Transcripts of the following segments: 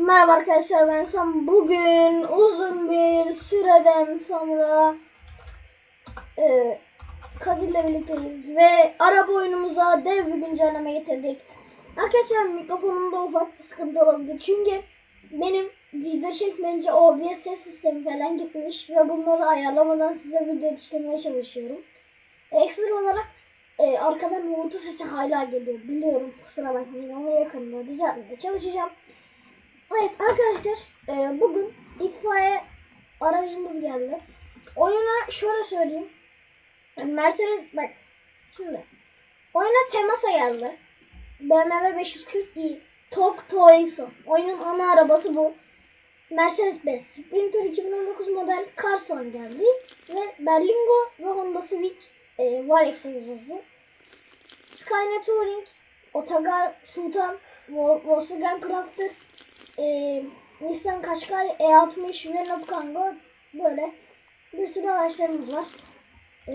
Merhaba arkadaşlar ben Sam. Bugün uzun bir süreden sonra e, Kadir'le birlikteyiz ve araba oyunumuza dev bir güncelleme getirdik. Arkadaşlar mikrofonumda ufak bir sıkıntı olabilir çünkü benim video çekmeyince OBS ses sistemi falan gitmiş ve bunları ayarlamadan size video yetiştirmeye çalışıyorum. Ekstra olarak e, arkadan uğultu sesi hala geliyor biliyorum kusura bakmayın ama yakında düzeltmeye çalışacağım. Evet arkadaşlar e, bugün itfaiye aracımız geldi. Oyuna şöyle söyleyeyim. Mercedes bak şimdi oyuna Temasa geldi. BMW 540i Tok Toyson. Oyunun ana arabası bu. Mercedes-Benz Sprinter 2019 model Carson geldi. Ve Berlingo ve Honda Civic e, var egzozlu. Skyline Touring, Otogar Sultan, Vol- Volkswagen Crafter, e, Nissan Qashqai, E60, Renault Kangoo böyle bir sürü araçlarımız var. E,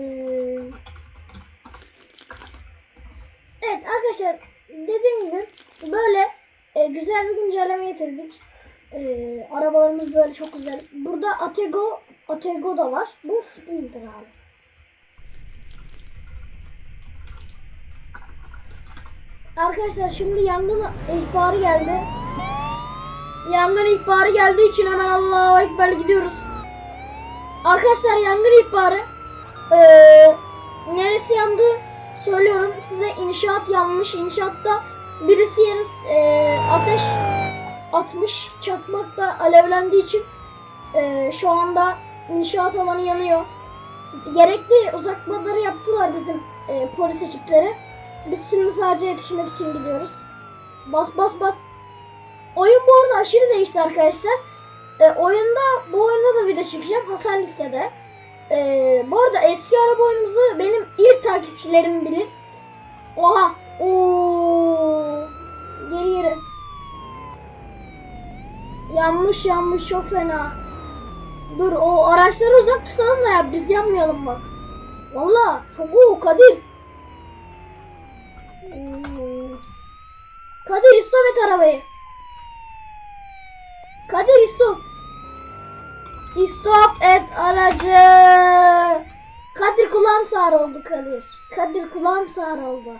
evet arkadaşlar dediğim gibi böyle e, güzel bir güncelleme getirdik. E, arabalarımız böyle çok güzel. Burada Atego Atego da var. Bu Sprinter abi. Arkadaşlar şimdi yangın ihbarı geldi. Yangın ihbarı geldiği için hemen Allahu Ekber gidiyoruz. Arkadaşlar yangın ihbarı. Ee, neresi yandı söylüyorum size inşaat yanmış. İnşaatta birisi yeriz ee, ateş atmış. Çakmak da alevlendiği için ee, şu anda inşaat alanı yanıyor. Gerekli uzatmaları yaptılar bizim ee, polis ekipleri. Biz şimdi sadece yetişmek için gidiyoruz. Bas bas bas. Oyun bu arada aşırı değişti arkadaşlar. Ee, oyunda bu oyunda da video çekeceğim Hasan Lifte'de. Ee, bu arada eski araba oyunumuzu benim ilk takipçilerim bilir. Oha. Oo. Geri geri. Yanmış yanmış çok fena. Dur o araçları uzak tutalım da ya biz yanmayalım bak. Valla çok o Kadir. Kadir istop et arabayı. Kadir istop. İstop et aracı. Kadir kulağım sağır oldu Kadir. Kadir kulağım sağır oldu.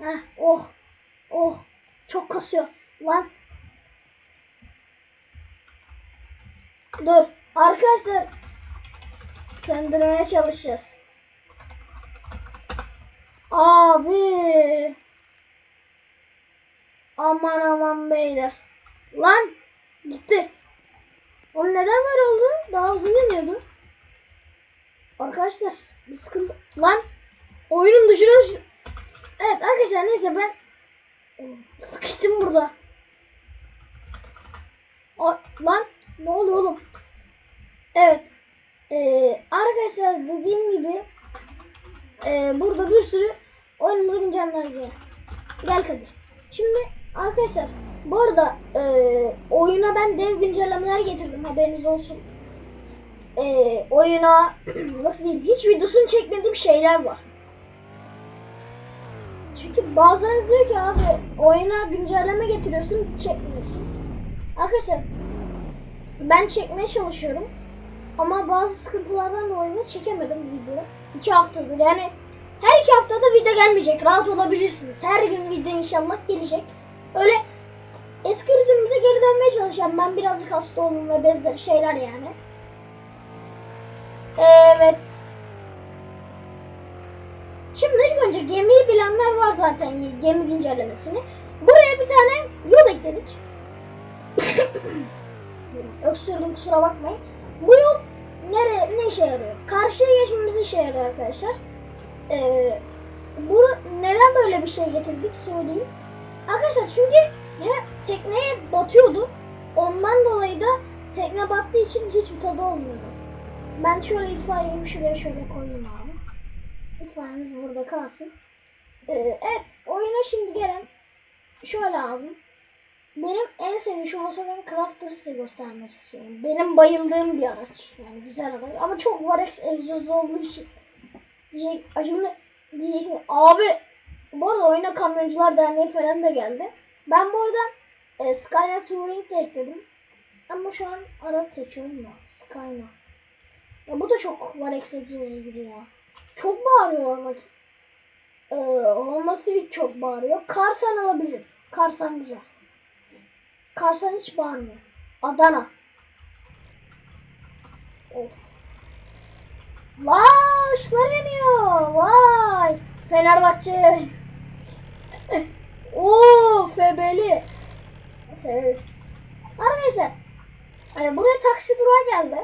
Heh, oh. Oh. Çok kasıyor. Lan. Dur. Arkadaşlar. Söndürmeye çalışacağız. Abi. Aman aman beyler. Lan. Gitti. O neden böyle oldu? Daha uzun gidiyordu. Arkadaşlar bir sıkıntı. Lan. Oyunun dışına Evet arkadaşlar neyse ben sıkıştım burada. O, lan ne oluyor oğlum? Evet. Ee, arkadaşlar dediğim gibi ee, burada bir sürü oyunumuza günceller geliyor. Gel Kadir. Şimdi arkadaşlar bu arada ee, oyuna ben dev güncellemeler getirdim haberiniz olsun. Ee, oyuna nasıl diyeyim hiç videosunu çekmediğim şeyler var. Çünkü bazen diyor ki abi oyuna güncelleme getiriyorsun çekmiyorsun. Arkadaşlar ben çekmeye çalışıyorum. Ama bazı sıkıntılardan dolayı çekemedim video. İki haftadır yani her iki haftada video gelmeyecek. Rahat olabilirsiniz. Her gün video inşallah gelecek. Öyle eski rütümüze geri dönmeye çalışacağım. Ben birazcık hasta oldum ve benzeri şeyler yani. Evet. Şimdi ilk önce gemiyi bilenler var zaten gemi güncellemesini. Buraya bir tane yol ekledik. Öksürdüm kusura bakmayın. Bu yol nere ne işe yarıyor? Karşıya geçmemiz işe yarıyor arkadaşlar. Ee, bu neden böyle bir şey getirdik söyleyeyim. Arkadaşlar çünkü ya tekneye batıyordu. Ondan dolayı da tekne battığı için hiçbir tadı olmuyordu. Ben şöyle itfaiyeyi şuraya şöyle koyayım abi. İtfaiyemiz burada kalsın. Ee, evet oyuna şimdi gelen şöyle abi. Benim en sevdiğim şu Volkswagen Crafter'ı size göstermek istiyorum. Benim bayıldığım bir araç. Yani güzel araç. Ama çok var egzozlu olduğu için. Diyecek, şimdi diyecek abi bu arada oyuna Kamyoncular Derneği falan da geldi. Ben bu arada E, Skynet Touring de ekledim. Ama şu an araç seçiyorum da. Skynet. Ya bu da çok var egzozu gibi ya. Çok bağırıyor bak. Ee, Honda Civic çok bağırıyor. Karsan alabilirim. Karsan güzel. Karsan hiç bağırmıyor. Adana. Of. Vay ışıklar yanıyor. Vay. Fenerbahçe. Oo febeli. Severiz. Arkadaşlar e, buraya taksi durağı geldi.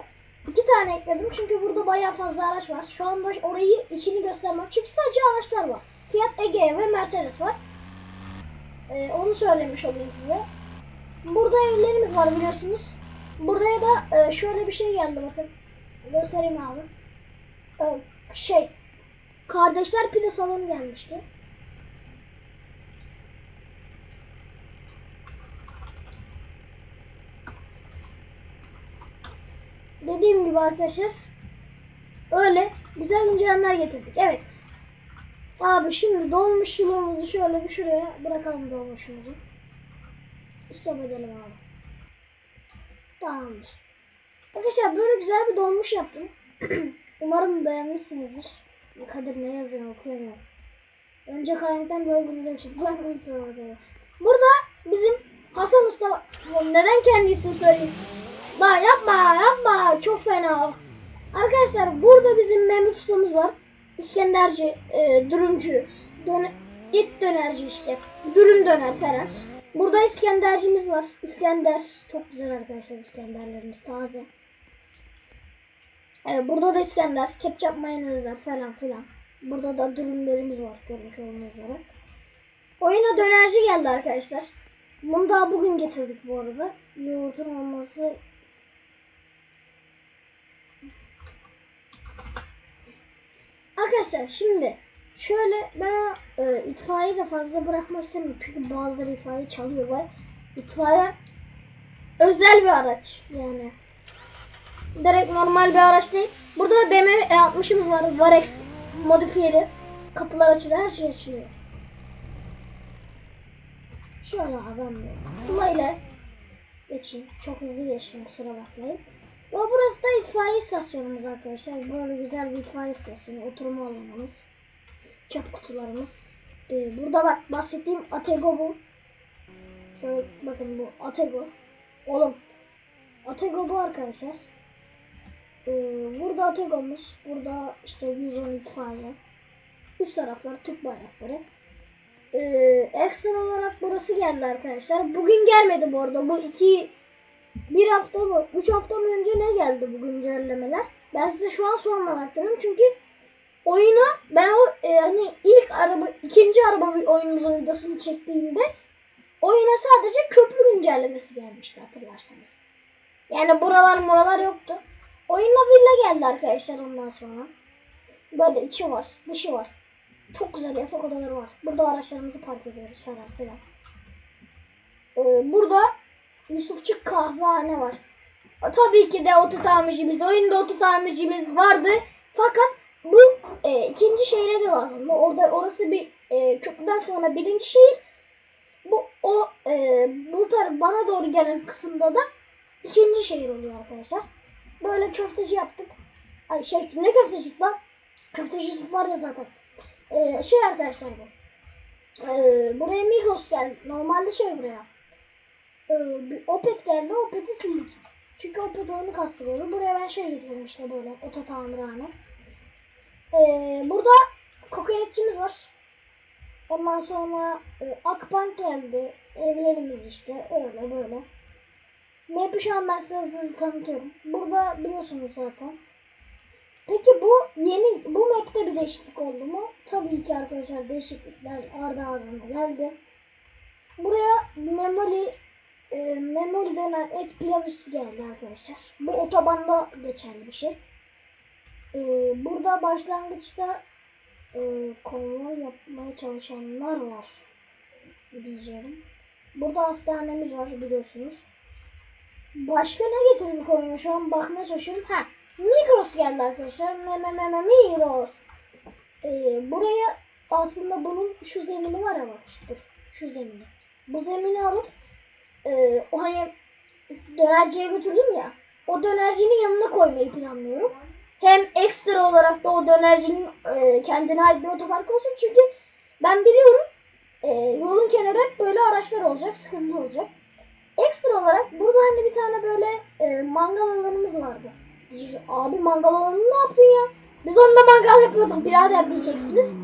İki tane ekledim çünkü burada bayağı fazla araç var. Şu anda orayı içini göstermem çünkü sadece araçlar var. Fiat Egea ve Mercedes var. E, onu söylemiş olayım size. Burada evlerimiz var biliyorsunuz. Buraya da e, şöyle bir şey geldi bakın. Göstereyim abi. E, şey kardeşler pide salonu gelmişti. Dediğim gibi arkadaşlar öyle güzel güncellemeler getirdik. Evet. Abi şimdi dolmuş yılımızı şöyle bir şuraya bırakalım dolmuşumuzu. Stop edelim abi. Tamamdır. Arkadaşlar böyle güzel bir dolmuş yaptım. Umarım beğenmişsinizdir. Kadir ne yazıyor okuyamıyorum. Önce karanlıktan gördüğünüz için. Burada bizim Hasan Usta neden kendi isim söyleyeyim? La yapma yapma çok fena. Arkadaşlar burada bizim Mehmet ustamız var. İskenderci, e, dürümcü, döne, it dönerci işte. Dürüm döner falan. Burada İskendercimiz var. İskender. Çok güzel arkadaşlar İskenderlerimiz taze. E, burada da İskender, ketçap mayonezler falan filan. Burada da dürümlerimiz var görmüş olduğunuz üzere. Oyuna dönerci geldi arkadaşlar. Bunu daha bugün getirdik bu arada. Yoğurtun olması Arkadaşlar şimdi şöyle ben e, itfaiye de fazla bırakmak istemiyorum çünkü bazıları itfaiye çalıyor ve itfaiye özel bir araç yani direkt normal bir araç değil. Burada da BMW E60'ımız var. Varex modifiyeli. Kapılar açılıyor, her şey açılıyor. Şöyle de Kulayla geçeyim. Çok hızlı geçtim kusura bakmayın. Ve burası da itfaiye istasyonumuz arkadaşlar. Böyle güzel bir itfaiye istasyonu. Oturma alanımız. Çöp kutularımız. Ee, burada bak bahsettiğim Atego bu. Şöyle bakın bu Atego. Oğlum. Atego bu arkadaşlar. Ee, burada Atego'muz. Burada işte 110 itfaiye. Üst taraflar Türk bayrakları. Ee, ekstra olarak burası geldi arkadaşlar. Bugün gelmedi bu arada. Bu iki bir hafta mı, üç hafta mı önce ne geldi bu güncellemeler? Ben size şu an sormamak istiyorum çünkü oyuna ben o e, hani ilk araba, ikinci araba bir oyunumuzun videosunu çektiğimde oyuna sadece köprü güncellemesi gelmişti hatırlarsanız. Yani buralar buralar yoktu. Oyuna villa geldi arkadaşlar ondan sonra. Böyle içi var, dışı var. Çok güzel yatak odaları var. Burada araçlarımızı park ediyoruz falan filan. Ee, burada Yusufçuk kahvehane var. Tabii ki de otu tamircimiz, oyunda otu tamircimiz vardı. Fakat bu e, ikinci şehre de lazım. Orada orası bir e, köprüden sonra birinci şehir. Bu o e, bu tar bana doğru gelen kısımda da ikinci şehir oluyor arkadaşlar. Böyle köfteci yaptık. Ay şey ne köftecisi lan? Köfteci var ya zaten. E, şey arkadaşlar bu. E, buraya Migros geldi. Normalde şey buraya e, Opet geldi. Opet'i sildik. Çünkü Opet onu kastırıyordu. Buraya ben şey getirdim işte böyle oto tamirhane. E, burada kokoreççimiz var. Ondan sonra e, Akbank geldi. Evlerimiz işte öyle böyle. Map'i şu an ben size hızlı hızlı tanıtıyorum. Burada biliyorsunuz zaten. Peki bu yeni bu map'te bir değişiklik oldu mu? Tabii ki arkadaşlar değişiklikler ardı ardına geldi. Buraya memoli e, denen et pilav üstü geldi arkadaşlar. Bu otobanda geçerli bir şey. E, burada başlangıçta e, konvoy yapmaya çalışanlar var diyeceğim. Burada hastanemiz var biliyorsunuz. Başka ne getirdik oyuna şu an bakmaya çalışıyorum. Ha, Migros geldi arkadaşlar. Me me me me Migros. Ee, buraya aslında bunun şu zemini var ama dur şu zemini. Bu zemini alıp e, o hani dönerciye götürdüm ya. O dönercinin yanına koymayı planlıyorum. Hem ekstra olarak da o dönercinin e, kendine ait bir otopark olsun. Çünkü ben biliyorum e, yolun kenarı hep böyle araçlar olacak, sıkıntı olacak. Ekstra olarak burada hani bir tane böyle e, mangal alanımız vardı. Abi mangal alanını ne yaptın ya? Biz onunla mangal yapıyorduk birader diyeceksiniz.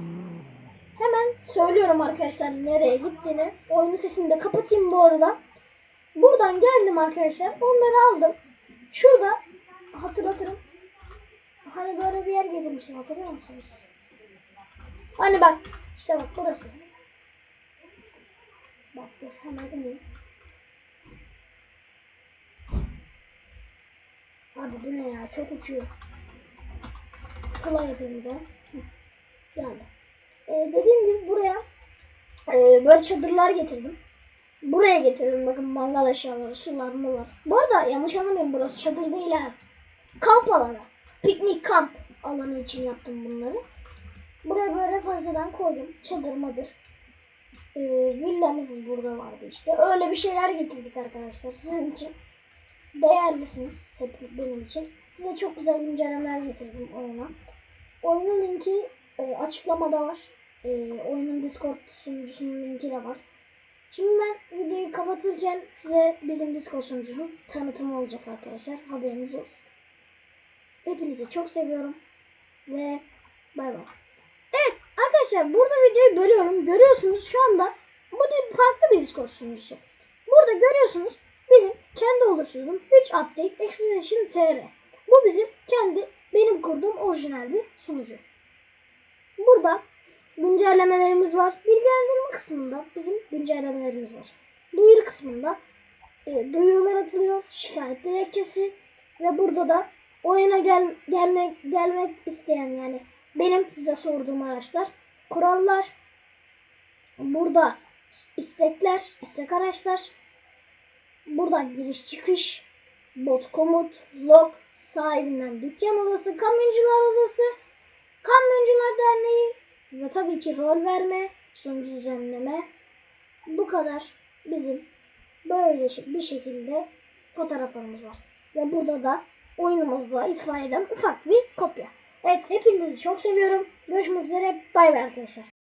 Hemen söylüyorum arkadaşlar nereye gittiğini. Oyunun sesini de kapatayım bu arada. Buradan geldim arkadaşlar. Onları aldım. Şurada hatırlatırım. Hani böyle bir yer getirmiştim hatırlıyor musunuz? Hani bak işte bak burası. Bak dur hemen ineyim. Abi bu ne ya çok uçuyor. Kolay yapayım. Hı, Geldi. Ee, dediğim gibi buraya e, böyle çadırlar getirdim. Buraya getirdim bakın mangal eşyaları, sular, mular. Bu arada yanlış anlamayın burası çadır değil ha. Kamp alanı. Piknik kamp alanı için yaptım bunları. Buraya böyle fazladan koydum. Çadır madır. Ee, villamız burada vardı işte. Öyle bir şeyler getirdik arkadaşlar sizin için. Değerlisiniz hep benim için. Size çok güzel güncellemeler getirdim oyuna. Oyunun linki e, açıklamada var. E, oyunun Discord sunucusunun linki de var. Şimdi ben videoyu kapatırken size bizim Discord sunucunun tanıtımı olacak arkadaşlar. Haberiniz olsun. Hepinizi çok seviyorum. Ve bay bay. Evet arkadaşlar burada videoyu bölüyorum. Görüyorsunuz şu anda bu farklı bir Discord sunucusu. Burada görüyorsunuz benim kendi oluşturduğum 3 Update Expedition TR. Bu bizim kendi benim kurduğum orijinal bir sunucu. Burada güncellemelerimiz var. Bilgilendirme kısmında bizim güncellemelerimiz var. Duyuru kısmında e, duyurular atılıyor. Şikayet dilekçesi ve burada da oyuna gel, gelmek gelmek isteyen yani benim size sorduğum araçlar, kurallar, burada istekler, istek araçlar, burada giriş çıkış, bot komut, log, sahibinden dükkan odası, kamyoncular odası, kamyoncular derneği ve tabii ki rol verme, sonucu düzenleme. Bu kadar bizim böyle bir şekilde fotoğraflarımız var. Ve burada da oyunumuzda itfaiyeden ufak bir kopya. Evet hepinizi çok seviyorum. Görüşmek üzere. Bay bay arkadaşlar.